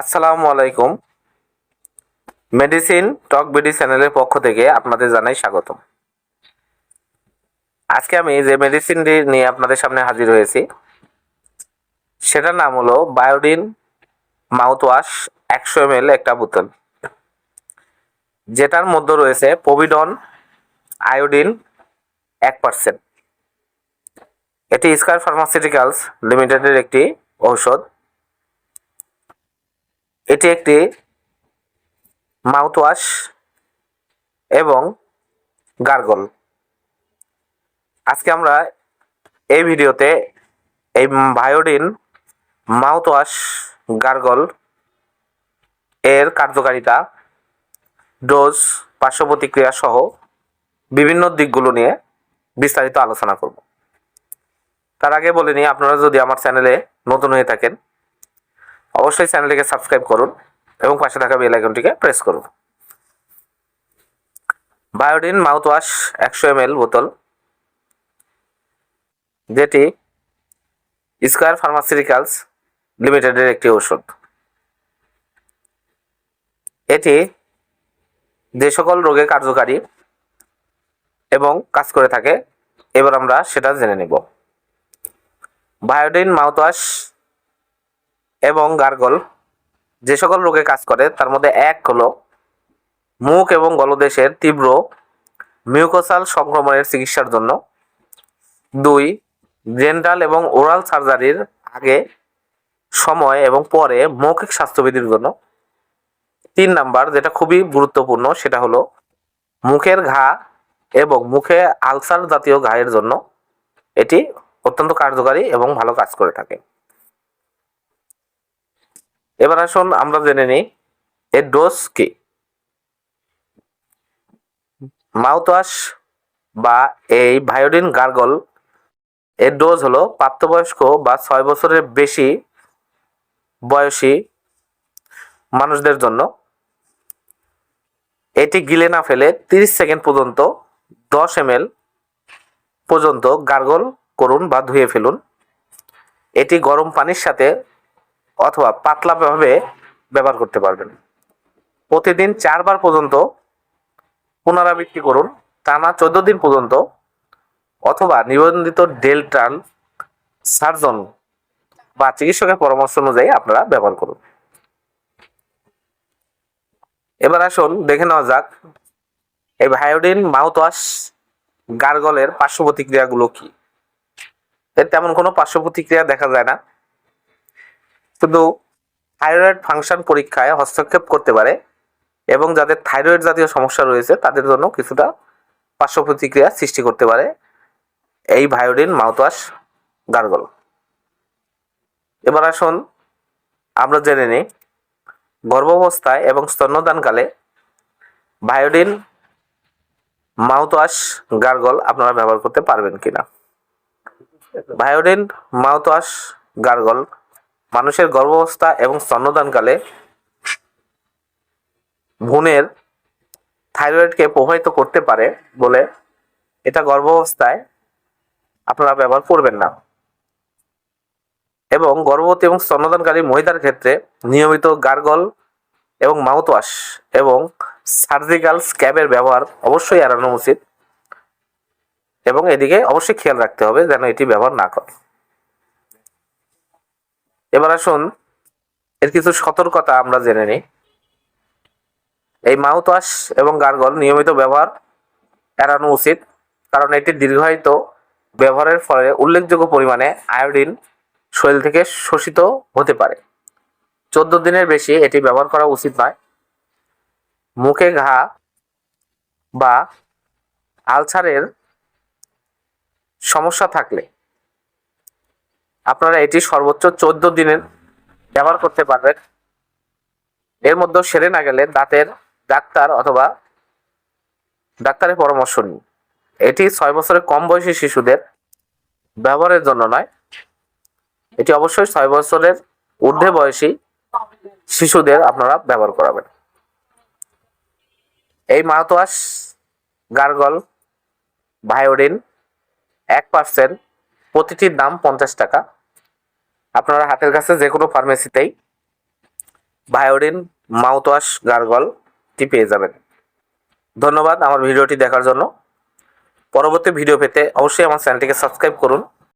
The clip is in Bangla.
আসসালামু আলাইকুম। মেডিসিন টক বিডি চ্যানেলের পক্ষ থেকে আপনাদের জানাই স্বাগতম। আজকে আমি যে মেডিসিনটি নিয়ে আপনাদের সামনে হাজির হয়েছি, সেটার নাম হলো বায়োডিন মাউথ ওয়াশ একশো এম একটা বোতল। যেটার মধ্যে রয়েছে পভিডন আয়োডিন এক পার্সেন্ট এটি স্কার ফার্মাসিউটিক্যালস লিমিটেডের একটি ঔষধ। এটি একটি মাউথওয়াশ এবং গার্গল। আজকে আমরা এই ভিডিওতে এই বায়োডিন মাউথওয়াশ গার্গল এর কার্যকারিতা, ডোজ পার্শ্ব প্রতিক্রিয়া সহ বিভিন্ন দিকগুলো নিয়ে বিস্তারিত আলোচনা করব। তার আগে বলে নিই, আপনারা যদি আমার চ্যানেলে নতুন হয়ে থাকেন অবশ্যই চ্যানেলটিকে সাবস্ক্রাইব করুন এবং পাশে থাকা বেল আইকনটিকে প্রেস করুন। বায়োডিন মাউথওয়াশ একশো এম বোতল, যেটি স্কয়ার ফার্মাসিউটিক্যালস লিমিটেডের একটি ঔষধ। এটি যে সকল রোগে কার্যকারী এবং কাজ করে থাকে, এবার আমরা সেটা জেনে নেব। বায়োডিন মাউথওয়াশ এবং গার্গল যে সকল রোগে কাজ করে, তার মধ্যে এক হলো মুখ এবং গলদেশের তীব্র মিউকোসাল সংক্রমণের চিকিৎসার জন্য। দুই, ডেন্টাল এবং ওরাল সার্জারির আগে, সময় এবং পরে মৌখিক স্বাস্থ্যবিধির জন্য। তিন নাম্বার, যেটা খুবই গুরুত্বপূর্ণ, সেটা হলো মুখের ঘা এবং মুখে আলসার জাতীয় ঘায়ের জন্য এটি অত্যন্ত কার্যকারী এবং ভালো কাজ করে থাকে। এবার আসুন আমরা জেনে নিই, এর ডোজ কি? মাউথওয়াশ বা এই ভায়োডিন গার্গল এর ডোজ হলো প্রাপ্তবয়স্ক বা ছয় বছরের বেশি বয়সী মানুষদের জন্য। এটি গিলে না ফেলে তিরিশ সেকেন্ড পর্যন্ত, দশ এম পর্যন্ত গার্গল করুন বা ধুয়ে ফেলুন। এটি গরম পানির সাথে অথবা পাতলাভাবে ব্যবহার করতে পারবেন। প্রতিদিন চারবার পর্যন্ত পুনরাবৃত্তি করুন, টানা চোদ্দ দিন পর্যন্ত, অথবা নিবন্ধিত ডেল্টাল সার্জন বা চিকিৎসকের পরামর্শ অনুযায়ী আপনারা ব্যবহার করুন। এবার আসুন, দেখে নেওয়া যাক, এই ভায়োডিন মাউথওয়াশ গার্গলের পার্শ্ব প্রতিক্রিয়াগুলো কি? এর তেমন কোনো পার্শ্ব প্রতিক্রিয়া দেখা যায় না। শুধু থাইরয়েড ফাংশন পরীক্ষায় হস্তক্ষেপ করতে পারে এবং যাদের থাইরয়েড জাতীয় সমস্যা রয়েছে, তাদের জন্য কিছুটা পার্শ্ব প্রতিক্রিয়া সৃষ্টি করতে পারে এই ভায়োডিন মাউথওয়াশ গার্গল এবার আসুন আমরা জেনে নিই গর্ভাবস্থায় এবং স্তন্যদানকালে ভায়োডিন মাউথওয়াশ গার্গল আপনারা ব্যবহার করতে পারবেন কিনা। ভায়োডিন মাউথওয়াশ গার্গল মানুষের গর্ভাবস্থা এবং স্তন্যদানকালে ভ্রূণের থাইরয়েডকে প্রভাবিত করতে পারে বলে এটা গর্ভাবস্থায় আপনারা ব্যবহার করবেন না। এবং গর্ভবতী এবং স্তন্যদানকারী মহিলার ক্ষেত্রে নিয়মিত গার্গল এবং মাউথওয়াশ এবং সার্জিক্যাল স্ক্যাবের ব্যবহার অবশ্যই এড়ানো উচিত এবং এদিকে অবশ্যই খেয়াল রাখতে হবে যেন এটি ব্যবহার না করে। এবার আসুন, এর কিছু সতর্কতা আমরা জেনে নিই। এই মাউথওয়াশ এবং গার্গল নিয়মিত ব্যবহার এড়ানো উচিত, কারণ এটি দীর্ঘায়িত ব্যবহারের ফলে উল্লেখযোগ্য পরিমাণে আয়োডিন শরীর থেকে শোষিত হতে পারে। চোদ্দ দিনের বেশি এটি ব্যবহার করা উচিত নয়। মুখে ঘা বা আলসারের সমস্যা থাকলে আপনারা এটি সর্বোচ্চ চোদ্দ দিনের ব্যবহার করতে পারবেন। এর মধ্যে সেরে না গেলে দাঁতের ডাক্তার অথবা ডাক্তারের পরামর্শ নিন। এটি ছয় বছরের কম বয়সী শিশুদের ব্যবহারের জন্য নয়। এটি অবশ্যই ছয় বছরের ঊর্ধ্বে বয়সী শিশুদের আপনারা ব্যবহার করাবেন। এই মাউথওয়াশ, গার্গল ভায়োডিন এক পার্সেন্ট প্রতিটির দাম পঞ্চাশ টাকা। আপনারা হাতের কাছে যে কোনো ফার্মেসিতেই বায়োডিন মাউথওয়াশ গার্গলটি পেয়ে যাবেন। ধন্যবাদ আমার ভিডিওটি দেখার জন্য। পরবর্তী ভিডিও পেতে অবশ্যই আমার চ্যানেলটিকে সাবস্ক্রাইব করুন।